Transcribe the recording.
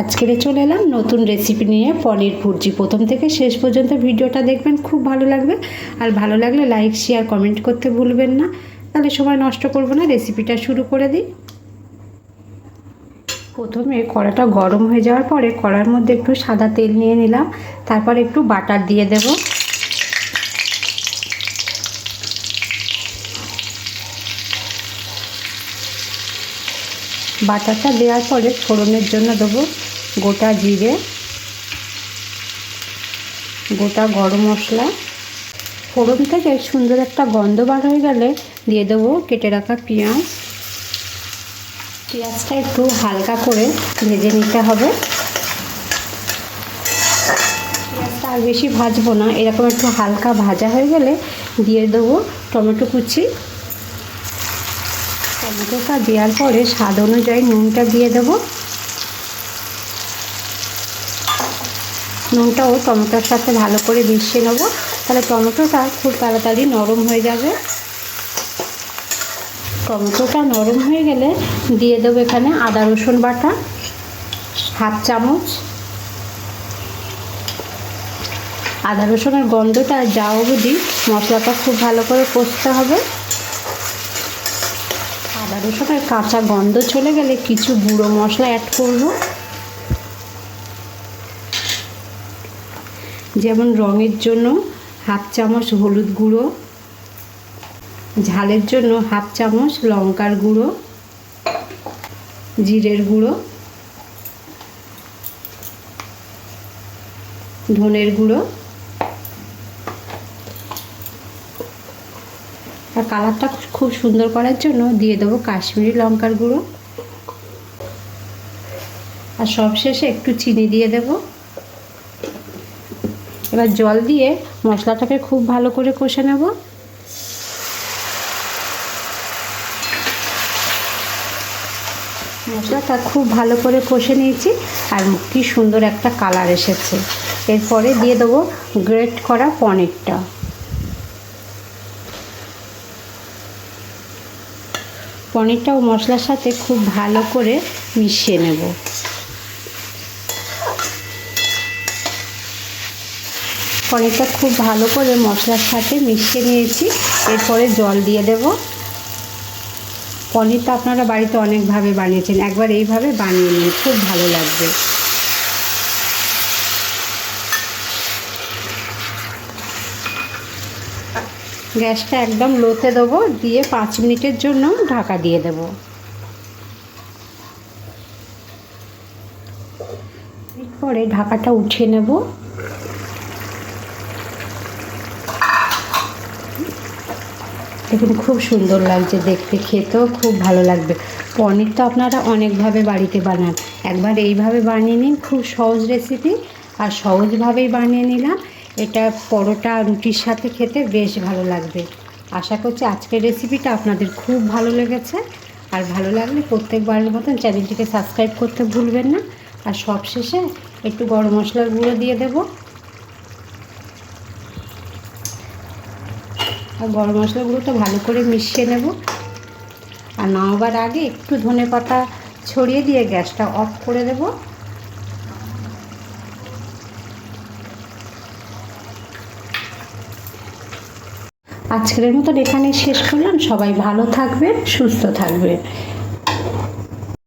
আজকের চলে এলাম নতুন রেসিপি নিয়ে পনির ভুর্জি। প্রথম থেকে শেষ পর্যন্ত ভিডিওটা দেখবেন, খুব ভালো লাগবে। আর ভালো লাগলে লাইক শেয়ার কমেন্ট করতে ভুলবেন না। তাহলে সময় নষ্ট করব না রেসিপিটা শুরু করে দিই। প্রথমে কড়াটা গরম হয়ে যাওয়ার পরে কড়ার মধ্যে একটু সাদা তেল নিয়ে নিলাম। তারপর একটু বাটার দিয়ে দেব। বাটারটা দেওয়ার পরে ফোড়নের জন্য দেবো। গোটা জিরে, গোটা গরম মশলা। ফোড়ন থেকে সুন্দর একটা গন্ধ বার হয়ে গেলে দিয়ে দেবো কেটে রাখা পেঁয়াজ। পেঁয়াজটা একটু হালকা করে ভেজে নিতে হবে। পেঁয়াজটা আর বেশি ভাজবো না, এরকম একটু হালকা ভাজা হয়ে গেলে দিয়ে দেবো টমেটো কুচি। টমেটোটা দেওয়ার পরে স্বাদ অনুযায়ী নুনটা দিয়ে দেবো। নুনটাও টমেটোর সাথে ভালো করে মিশিয়ে নেব। তাহলে টমেটোটা খুব তাড়াতাড়ি নরম হয়ে যাবে। টমেটোটা নরম হয়ে গেলে দিয়ে দেবো এখানে আদা, রসুন বাটা, হাফ চামচ। আদা, রসুনের গন্ধটা যা অবধি মশলাটা খুব ভালো করে কষতে হবে। আদা, রসুনের কাঁচা গন্ধ চলে গেলে কিছু গুঁড়ো মশলা অ্যাড করব। যেমন রঙের জন্য হাফ চামচ হলুদ গুঁড়ো, ঝালের জন্য হাফ চামচ লঙ্কার গুঁড়ো, জিরের গুঁড়ো, ধনের গুঁড়ো আর কালারটা খুব সুন্দর করার জন্য দিয়ে দেবো কাশ্মীরি লঙ্কার গুঁড়ো। আর সবশেষে একটু চিনি দিয়ে দেব। এবার জল দিয়ে মশলাটাকে খুব ভালো করে কষে নেব। মশলাটা খুব ভালো করে কষে নিয়েছি আর কি সুন্দর একটা কালার এসেছে। এরপরে দিয়ে দেবো গ্রেট করা পনিরটা। পনিরটাও মশলার সাথে খুব ভালো করে মিশিয়ে নেব। পনিরটা খুব ভালো করে মশলার সাথে মিশিয়ে নিয়েছি। এরপরে জল দিয়ে দেব। পনিরটা আপনারা বাড়িতে অনেকভাবে বানিয়েছেন। একবার এইভাবে বানিয়ে নিন, খুব ভালো লাগবে। গ্যাসটা একদম লোতে দেবো, দিয়ে পাঁচ মিনিটের জন্য ঢাকা দিয়ে দেব। এরপরে ঢাকাটা উঠিয়ে নেব। দেখুন খুব সুন্দর লাগছে দেখতে, খেতেও খুব ভালো লাগবে। পনির তো আপনারা অনেকভাবে বাড়িতে বানান। একবার এইভাবে বানিয়ে নিন, খুব সহজ রেসিপি আর সহজভাবেই বানিয়ে নিলাম। এটা পরোটা, রুটির সাথে খেতে বেশ ভালো লাগবে। আশা করছি আজকের রেসিপিটা আপনাদের খুব ভালো লেগেছে। আর ভালো লাগলে প্রত্যেকবারের মতন চ্যানেলটিকে সাবস্ক্রাইব করতে ভুলবেন না। আর সবশেষে একটু গরম মশলার গুঁড়ো দিয়ে দেব। আর গরম মশলাগুলোটা ভালো করে মিশিয়ে নেব। আর নামাবার আগে একটু ধনে পাতা ছড়িয়ে দিয়ে গ্যাসটা অফ করে দেব। আজকের মতন এখানে শেষ করলাম। সবাই ভালো থাকবে সুস্থ থাকবেন।